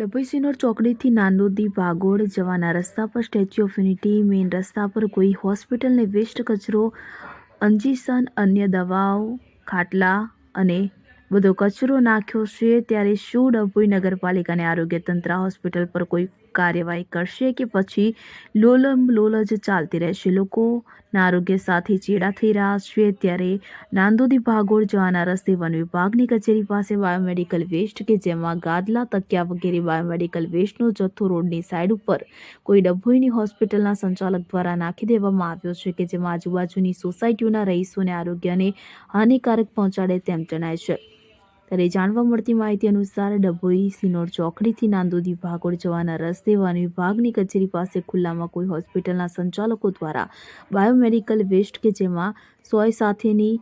ડભોઈ ચોકડીથી નાંદોદી ભાગોળ જવાના રસ્તા પર સ્ટેચ્યુ ઓફ યુનિટી, મેઇન રસ્તા પર કોઈ હોસ્પિટલને વેસ્ટ કચરો, અંજીસન, અન્ય દવાઓ, ખાટલા અને બધો કચરો નાખ્યો છે, ત્યારે શું ડભોઈ નગરપાલિકાને આરોગ્ય તંત્ર હોસ્પિટલ પર કોઈ કાર્યવાહી કરશે કે પછી લોલમ લોલ જ ચાલતી રહેશે. લોકોના આરોગ્ય સાથે ચેડા થઈ રહ્યા છે. ત્યારે નાંદોદી ભાગોળ જવાના રસ્તે વન વિભાગની કચેરી પાસે બાયોમેડિકલ વેસ્ટ કે જેમાં ગાદલા, તકિયા વગેરે બાયોમેડિકલ વેસ્ટનો જથ્થો રોડની સાઈડ ઉપર કોઈ ડભોઈની હોસ્પિટલના સંચાલક દ્વારા નાખી દેવામાં આવ્યો છે કે જેમાં આજુબાજુની સોસાયટીઓના રહીશોને આરોગ્યને હાનિકારક પહોંચાડે તેમ જણાય છે. ત્યારે જાણવા મળતી માહિતી અનુસાર ડભોઈ, સિનોર ચોકડીથી નાંદોદી ભાગોળ જવાના રસ્તે વન વિભાગની કચેરી પાસે ખુલ્લામાં કોઈ હોસ્પિટલના સંચાલકો દ્વારા બાયોમેડિકલ વેસ્ટ કે જેમાં સોય સાથેની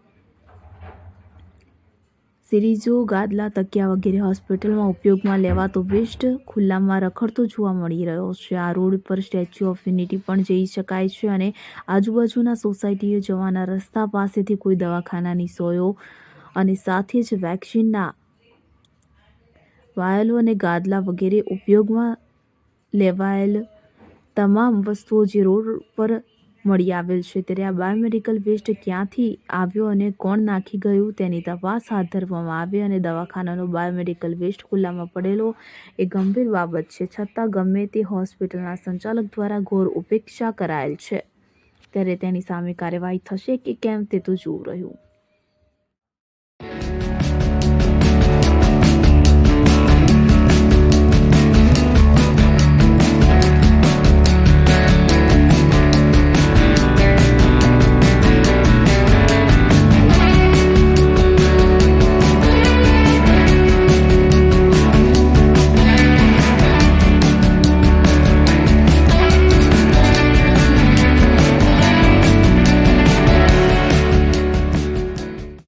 સિરીજો, ગાદલા, તકિયા વગેરે હોસ્પિટલમાં ઉપયોગમાં લેવાતો વેસ્ટ ખુલ્લામાં રખડતો જોવા મળી રહ્યો છે. આ રોડ પર સ્ટેચ્યુ ઓફ યુનિટી પણ જઈ શકાય છે અને આજુબાજુના સોસાયટીઓ જવાના રસ્તા પાસેથી કોઈ દવાખાનાની સોયો અને સાથે જ વેક્સિનના વાયલો અને ગાદલા વગેરે ઉપયોગમાં લેવાયેલ તમામ વસ્તુઓ જે રોડ પર મળી આવેલ છે. ત્યારે આ બાયોમેડિકલ વેસ્ટ ક્યાંથી આવ્યો અને કોણ નાખી ગયું તેની તપાસ હાથ ધરવામાં આવે અને દવાખાનાનો બાયોમેડિકલ વેસ્ટ ખુલ્લામાં પડેલો એ ગંભીર બાબત છે. છતાં ગમે તે હોસ્પિટલના સંચાલક દ્વારા ઘોર ઉપેક્ષા કરાયેલ છે. ત્યારે તેની સામે કાર્યવાહી થશે કે કેમ તે તો જોવું રહ્યું.